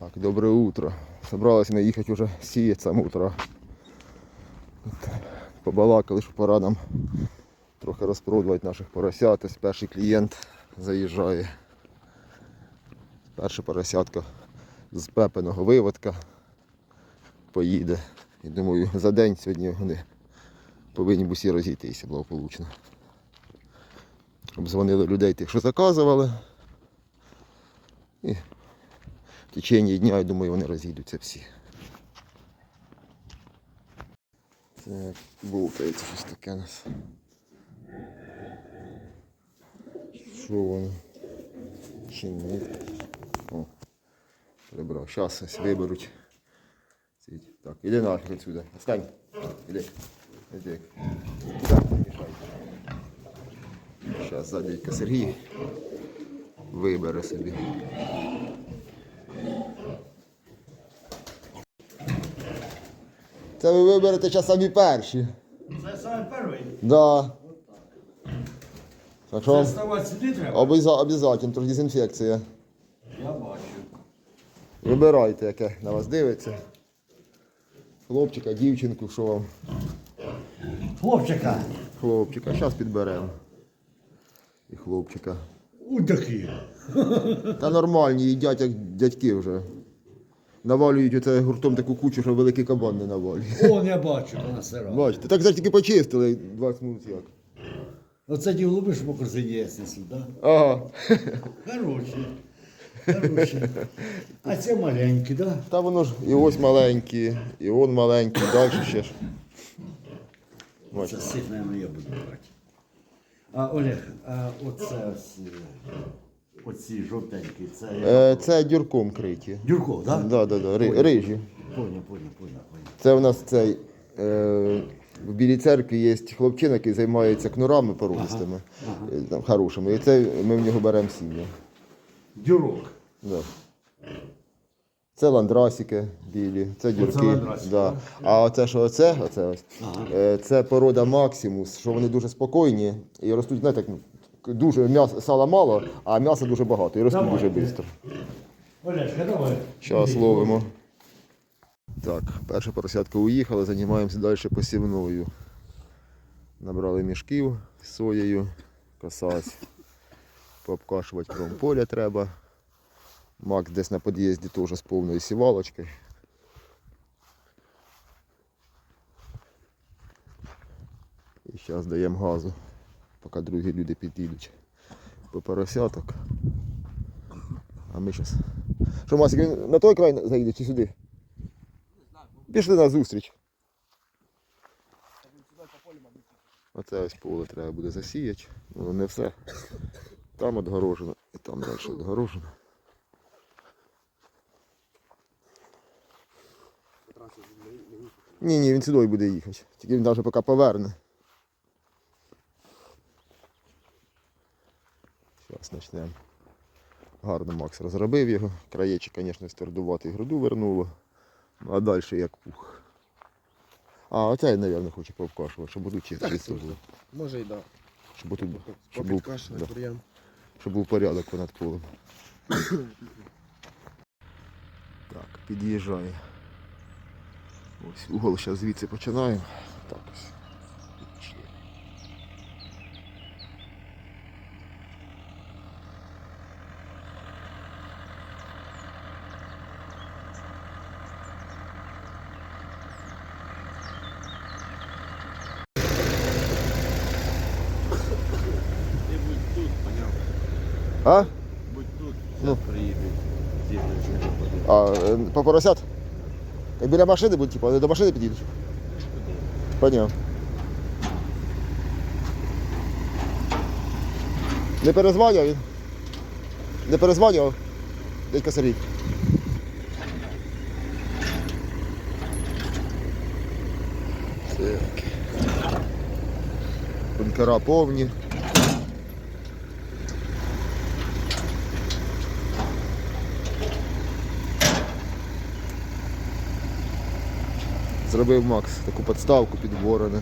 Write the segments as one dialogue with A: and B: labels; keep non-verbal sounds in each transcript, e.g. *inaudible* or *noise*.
A: Так, доброе утро. Собралась ми їхати вже сіяти сам утро. Побалакали, що пора нам трохи розпродувати наших поросят. Ось перший клієнт заїжджає. Перша поросятка з пепеного виводка поїде. І думаю, за день сьогодні вони повинні б усі розійтися благополучно. Обзвонили людей тих, що заказували. І в течение дня, я думаю, вони розійдуться всі. Це булкається щось таке у нас. Що воно? Чи ні? О, прибрав. Щас ось виберуть. Так, іди нафіг отсюда. Остань. Іди. Іди. Так. Зараз задядька Сергій вибере собі. Це ви виберете зараз самі перші.
B: Це саме перший.
A: Да. Так
B: Це ставати сюди треба?
A: обов'язково, обов'язково, то дезінфекція.
B: Я бачу.
A: Вибирайте, яке на вас дивиться. Хлопчика, дівчинку, що вам?
B: Хлопчика.
A: Хлопчика, зараз підберемо. І хлопчика.
B: У такі.
A: Та нормальні, їдять як дядьки вже. Навалюють оце гуртом таку кучу, що великий кабан не навалює.
B: Он я бачу, вона сира. *laughs*
A: Бачите, так зараз тільки почистили 20 минут як.
B: Оце ті голуби, що по корзині ясні сюди.
A: Ага.
B: Хороші. Хороші. А це маленькі, так? Да?
A: Та воно ж і ось маленькі, і он маленький, далі ще ж.
B: Це
A: Бачите.
B: мабуть, я буду брати. А Олег, а оце ось, е, оці жовтенькі, це
A: Е, Це дюрком криті.
B: Дюрко, так?
A: Да, да, да, ри- рижі.
B: Поняв, поняв, поняв, поняв.
A: Це у нас цей. Е, в Білій церкві є хлопчина, який займається кнурами породистими, е, там, хорошими. І це ми в нього беремо сім'я.
B: Дюрок.
A: Да. Це ландрасики білі, це дюрки.
B: ландрасики,
A: да. А оце що оце, оце ось, е, це порода Максимус, що вони дуже спокійні і ростуть, знаєте, як, ну, дуже м'яса, сала мало, а м'яса дуже багато і ростуть дуже швидко.
B: Давай.
A: Зараз ловимо. Так, перша поросятка уїхала, займаємося далі посівною. Набрали мішків з соєю, косась. Пообкашувати кром поля треба. Макс десь на під'їзді теж з повною сівалочкою. І зараз даємо газу, поки другі люди підійдуть по поросяток. А ми зараз. Що, Масик, він на той край заїде чи сюди? Пішли на зустріч. Оце ось поле треба буде засіяти. Ну не все. Там отгорожено і там далі отгорожено. Ні, ні, він сюди буде їхати. Тільки він навіть поки поверне. Зараз почнемо. Гарно Макс розробив його. Краєчі, звісно, ствердувати груду вернуло. Ну, а далі як пух. А, оцей, мабуть, хоче повкашувати, щоб тут чисто було.
C: Може й да.
A: Щоб тут щоб був, да, щоб був порядок понад полем. Так, під'їжджає. Ось угол зараз звідси починаємо. Так ось. Пішли.
C: Ти будь тут, поняв?
A: А?
C: Будь тут,
A: Ну.
C: приїдуть.
A: А, е, по поросят? Як біля машини будуть, типу, до машини підійдуть? Поняв. Не перезванював він? Не перезванював? Дядька Сергій. Так. Бункера повні. Зробив Макс таку підставку під ворони.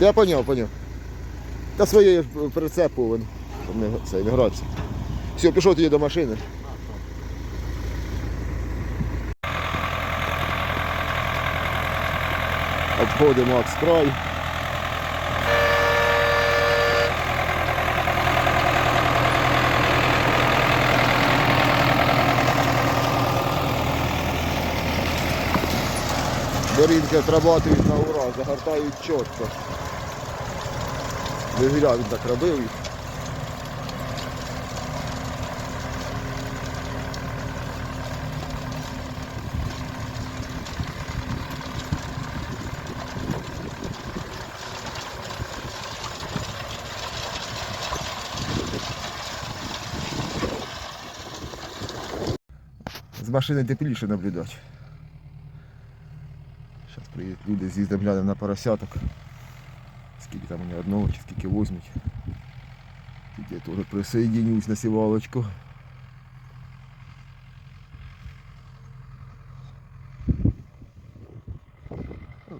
A: Я поняв, поняв. Та своє ж прицеп не, це, не гратися. Все, пішов тоді до машини. Обходимо Акскрай. Дорінки отрабатують на ура, загортають чітко. Зря він так робив. З машини тепліше наблюдати. Приїдуть люди, з'їздимо глянемо на поросяток. Скільки там вони одного чи скільки возьмуть. Тут я теж присоединюсь на сівалочку.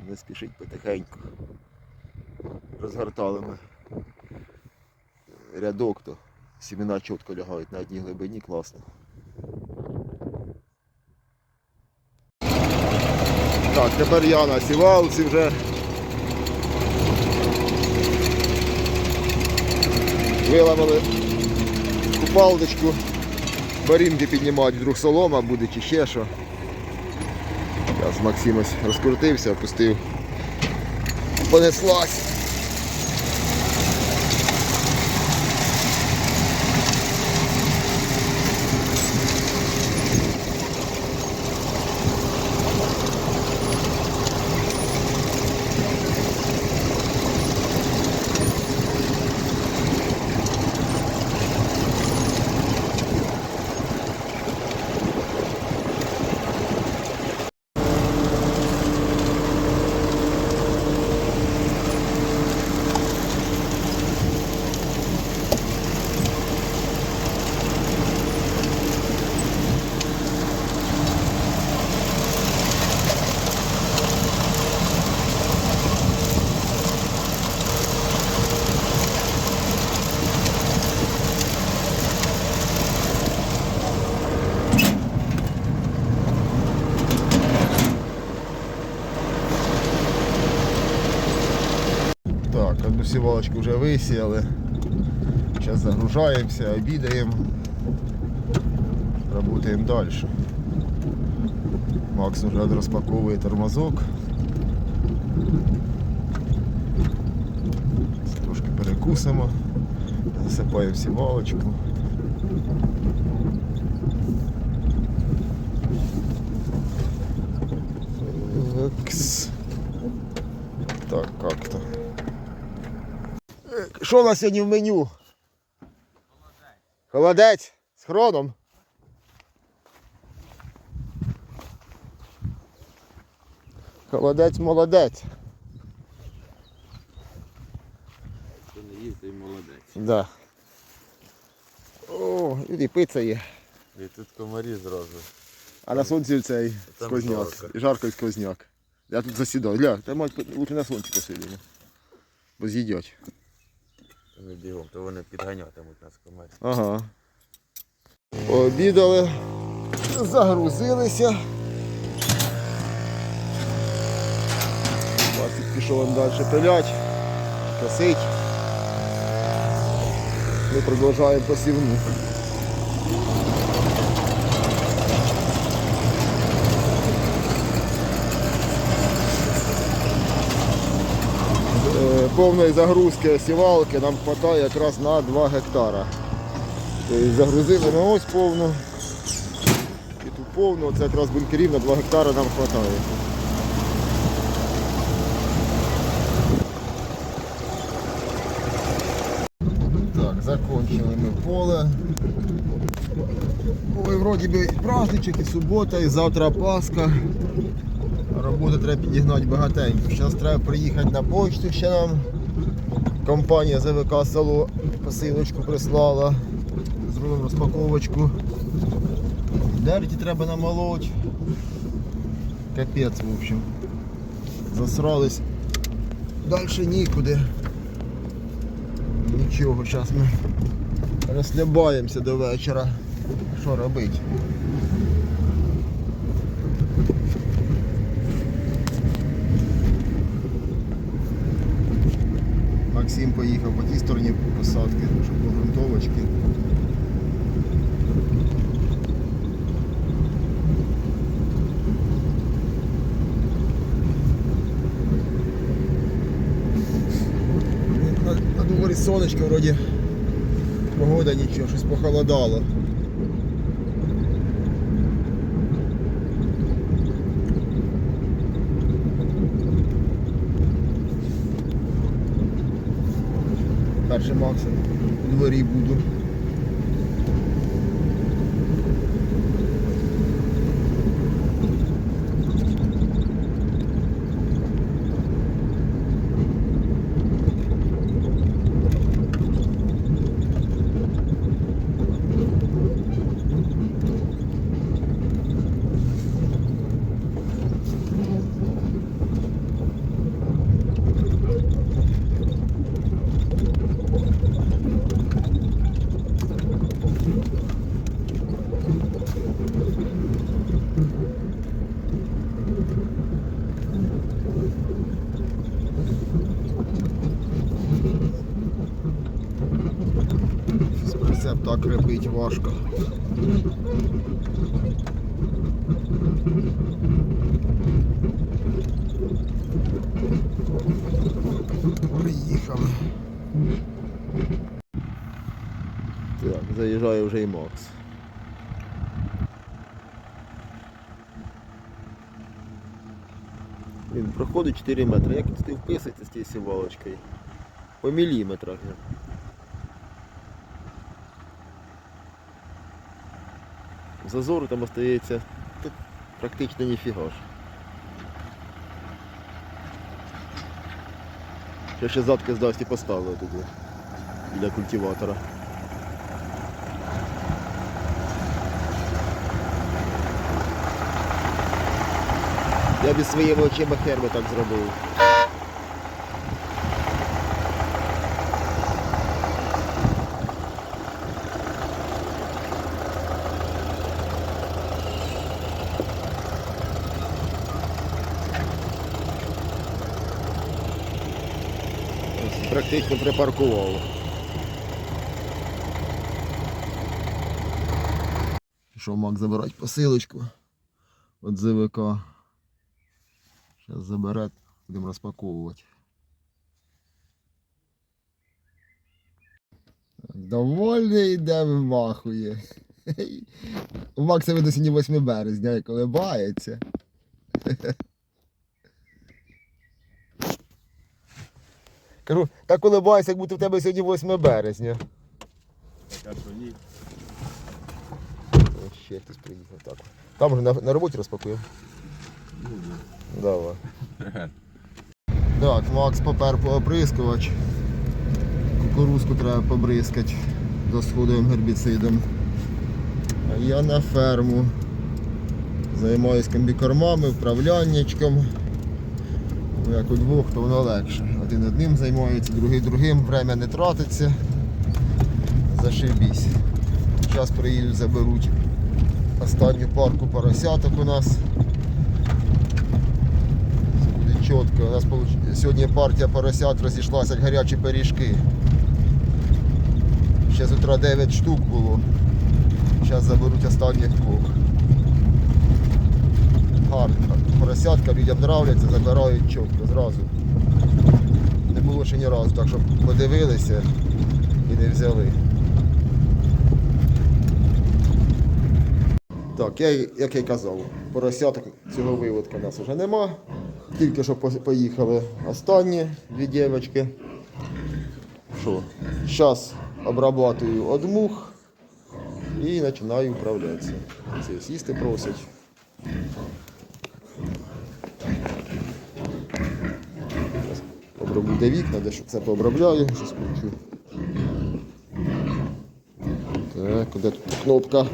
A: Не спішить потихеньку. Розгортали ми рядок, то сімена чітко лягають на одній глибині, класно. Так, тепер я на сівалці вже. Виламали купалдочку. Барінки піднімають, вдруг солома буде чи ще що. Зараз Максим ось розкрутився, опустив. Понеслась. Так, одну сівалочку вже висіяли. Зараз загружаємося, обідаємо. Работаємо далі. Макс вже розпаковує тормозок. Трошки перекусимо, засипаємо сівалочку. Так, как-то. Що у нас сьогодні в меню? Холодець Холодець з хроном. Холодець молодець.
C: Хто не їв, той молодець.
A: Да. О, і пиця є.
C: І тут комарі зразу.
A: А на сонці цей
C: Там
A: сквозняк.
C: жарко.
A: Жарко і сквозняк. Я тут засідав. Гля, та мать лучше на сонці посидимо. Бо з'їдять.
C: Ми бігом, то вони підганятимуть нас комарі.
A: Ага. Обідали, загрузилися. Васик пішов далі пилять, косить. Ми продовжуємо посівну. Е, Повної загрузки сівалки нам вистачає якраз на 2 гектара. Тобто Загрузили на ось повну. І тут повну, це якраз бункерів на 2 гектари нам вистачає. Так, закончили ми поле. Ой, вроді би праздничок і субота, і завтра Пасха. Роботи треба підігнати багатенько. Зараз треба приїхати на почту ще нам. Компанія ЗВК село посилочку прислала. Зробимо розпаковочку. Дерті треба намолоть. Капець, в общем. Засрались. Далі нікуди. Нічого, зараз ми Розслабаємося до вечора. Що робити? Максим поїхав по тій стороні посадки, щоб по грунтовочки. На, на дворі сонечко вроді погода нічого, щось похолодало. Перший максимум. у дворі буду. Прицеп так крепить важко. Приїхали. Так, заїжджає вже і Макс. Він проходить 4 метри. Як ти вписується з тією сівалочкою? По міліметрах. Зазору там остається практично ніфіга ж. Я ще задки здасть і поставив туди для культиватора. Я б із своїми очима херби так зробив. Ось Практично припаркував. Пішов Мак забирати посилочку від ЗВК. Зараз забере, будемо розпаковувати. Довольний йде вимахує. У Макса сьогодні 8 березня і колебається. Кажу, так колебайся, як будто в тебе сьогодні 8 березня.
C: Так що ні.
A: О, Ще хтось приїхав. Так. Там вже на, на роботі розпакуємо. Давай. Так, Макс попер по оприскувач. Кукурузку треба побризкати за сходовим гербіцидом. А я на ферму. Займаюсь комбікормами, вправляннячком. Ну, Як удвох, то воно легше. Один одним займається, другий другим, время не тратиться. Зашибісь. Зараз приїдуть, заберуть останню парку поросяток у нас. Все буде чітко. У нас сьогодні партія поросят розійшлася як гарячі пиріжки. Ще з утра 9 штук було. Зараз заберуть останніх двох. Гарно. Поросятка людям нравляться, забирають чітко зразу. Не було ще ні разу, так що подивилися і не взяли. Так, я, як я й казав, поросяток цього виводка у нас вже нема. Тільки що поїхали останні дві дівчатки. Що? Зараз обрабатую од мух і починаю управлятися. Це сісти просять. Оброблю де вікна, де це пообробляю, щось включу. Так, де тут кнопка?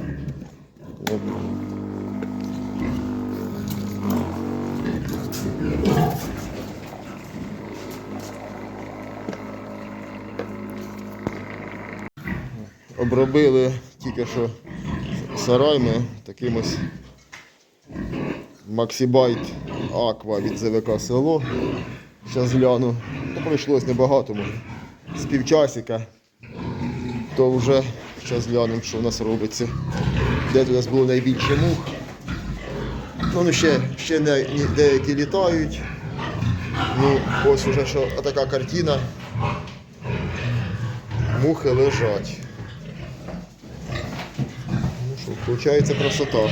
A: Обробили тільки що сарайми таким ось Максибайт Аква від ЗВК село. Зараз гляну. Ну, пройшлось небагато, може. З півчасика. То вже зараз глянемо, що в нас робиться. Де у нас було найбільше мух. Ну, ще, ще не, деякі літають. Ну, ось уже що така картина. Мухи лежать. Ну що, виходить красота.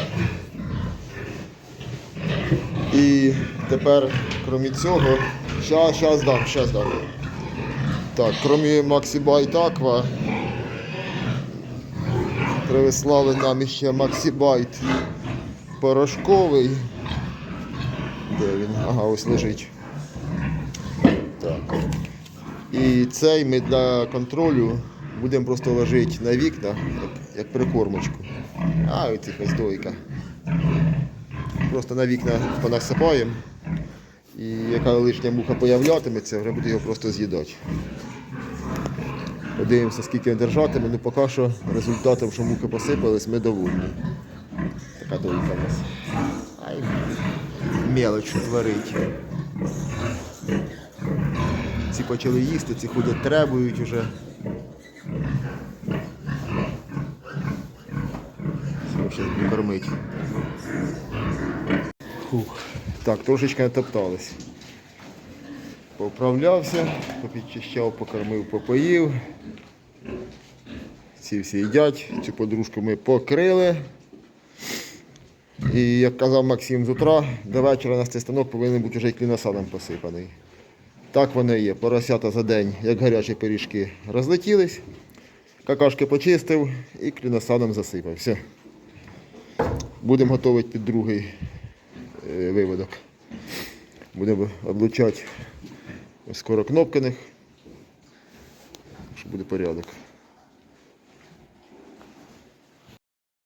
A: І тепер, крім цього, щас, щас дам, щас дам. Так, крім Максибайт Аква, прислали нам ще Максибайт порошковий. Де він? Ага, ось лежить. Так. І цей ми для контролю будемо просто ложити на вікна, як, як прикормочку. А, ось ця дойка. Просто на вікна понасипаємо. І яка лишня муха появлятиметься, вже буде його просто з'їдати. Подивимося, скільки він держатиме, ну поки що результатом, що мухи посипались, ми довольні. Така дойка у нас. Ай, мелоч творить. Ці почали їсти, ці ходять, требують уже. Зараз буду кормити. Фух. Так, трошечки натоптались. Поправлявся, попідчищав, покормив, попоїв. Ці всі їдять. Цю подружку ми покрили. І як казав Максим з утра, до вечора у нас цей станок повинен бути вже й кліносаном посипаний. Так воно і є. Поросята за день, як гарячі пиріжки, розлетілись. Какашки почистив і кліносаном засипав. Все. Будемо готувати під другий виводок. Будемо облучати скоро скоро кнопканих, щоб буде порядок.